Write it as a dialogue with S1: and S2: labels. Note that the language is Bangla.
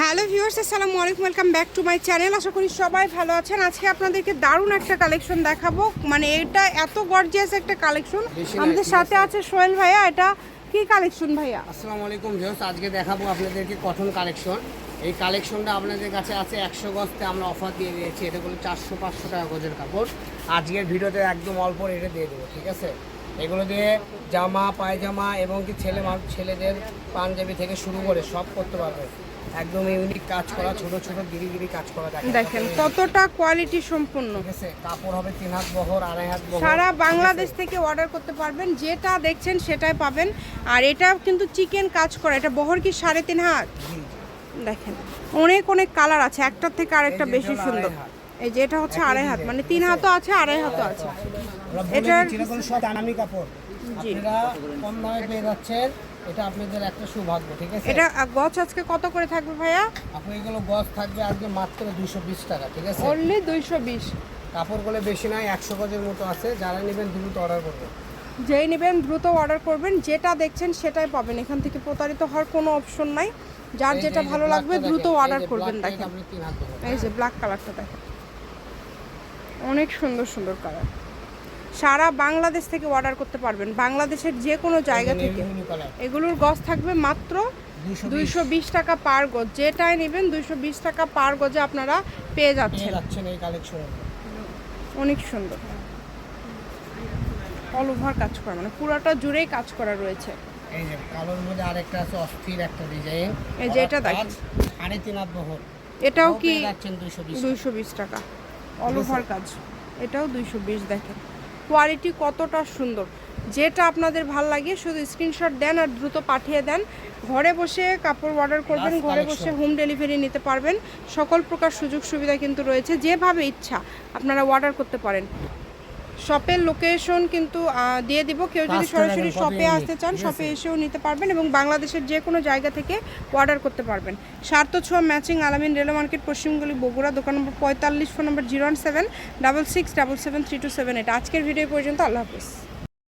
S1: হ্যালো ভিউয়ার্স আসসালামু আলাইকুম welcome back to my channel. আশা করি সবাই ভালো আছেন। আজকে আপনাদেরকে দারুণ একটা কালেকশন দেখাবো। মানে এটা এত গর্জিয়াস একটা কালেকশন। আমাদের সাথে আছে সোহেল ভাইয়া। এটা কি কালেকশন ভাইয়া?
S2: আসসালামু আলাইকুম ভিউস আজকে দেখাবো আপনাদেরকে কটন কালেকশন। এই কালেকশনটা আপনাদের কাছে আছে একশো গজতে আমরা অফার দিয়ে দিয়েছি। এটা করলে চারশো পাঁচশো টাকা গজের কাপড়। আজকের ভিডিওতে একদম অল্প রেটে দিয়ে দেবো ঠিক আছে? এগুলো দিয়ে জামা পায়জামা এবং কি ছেলে ছেলেদের পাঞ্জাবি থেকে শুরু করে সব করতে পারবে। একদম ইউনিক কাজ করা ছোট ছোট গিরি গিরি কাজ করা দেখেন
S1: দেখেন কতটা কোয়ালিটি সম্পূর্ণ।
S2: ঠিক আছে কাপড় হবে তিন হাত বহর আড়াই হাত বহর।
S1: সারা বাংলাদেশ থেকে অর্ডার করতে পারবেন যেটা দেখছেন সেটাই পাবেন। আর এটা কিন্তু চিকেন কাজ করা এটা বহর কি সাড়ে তিন হাত। দেখেন অনেক অনেক কালার আছে একটার থেকে আরেকটা বেশি সুন্দর। এই যে এটা হচ্ছে আড়াই হাত মানে তিন হাতও আছে আড়াই হাতও আছে। এটার-
S2: দামি কাপড়।
S1: জি।
S2: আপনারা কম দামে পেয়ে যাচ্ছেন এটা আপনাদের একটা সৌভাগ্য ঠিক আছে?
S1: এটা গছ আজকে কত করে থাকবে ভাইয়া?
S2: আপনি এগুলো গজ থাকবে আজকে মাত্র দুশো বিশ টাকা ঠিক আছে?
S1: অনলি দুইশো বিশ।
S2: কাপড়গুলো বেশি নয় একশো গজের মতো আছে। যারা নেবেন দ্রুত অর্ডার করবেন।
S1: যেই নেবেন দ্রুত অর্ডার করবেন যেটা দেখছেন সেটাই পাবেন। এখান থেকে প্রতারিত হওয়ার কোনো অপশন নাই। যার যেটা ভালো লাগবে দ্রুত অর্ডার করবেন দেখেন। এই যে ব্ল্যাক কালারটা দেখেন। অনেক সুন্দর সুন্দর কালার সারা বাংলাদেশ থেকে অর্ডার করতে পারবেন। বাংলাদেশের যে কোনো জায়গা থেকে। এগুলোর গজ থাকবে মাত্র দুইশো বিশ। টাকা পার গজ। যেটাই নেবেন দুইশো বিশ টাকা পার গজে আপনারা পেয়ে যাচ্ছেন। অনেক সুন্দর। অল ওভার কাজ করা মানে পুরোটা জুড়েই কাজ করা রয়েছে।
S2: এই যে কালোর মধ্যে আরেকটা আছে অস্থির একটা ডিজাইন
S1: এই যে এটা দেখেন।
S2: সাড়ে তিন বহর।
S1: এটাও কি দুইশো বিশ টাকা। অল ওভার কাজ। এটাও দুইশো বিশ দেখেন। কোয়ালিটি কতটা সুন্দর। যেটা আপনাদের ভালো লাগে শুধু স্ক্রিনশট দেন আর দ্রুত পাঠিয়ে দেন। ঘরে বসে কাপড় অর্ডার করবেন ঘরে বসে হোম ডেলিভারি নিতে পারবেন। সকল প্রকার সুযোগ সুবিধা কিন্তু রয়েছে যেভাবে ইচ্ছা আপনারা অর্ডার করতে পারেন। শপের লোকেশন কিন্তু দিয়ে দিব। কেউ যদি সরাসরি শপে আসতে চান শপে এসেও নিতে পারবেন এবং বাংলাদেশের যে কোনো জায়গা থেকে অর্ডার করতে পারবেন। সার্থ ছোঁয়া ম্যাচিং আলামিন রেল মার্কেট পশ্চিমগুলি বগুড়া দোকান নম্বর পঁয়তাল্লিশ phone number zero one seven double six double seven three two seven এটা আজকের ভিডিও পর্যন্ত আল্লাহ হাফিজ।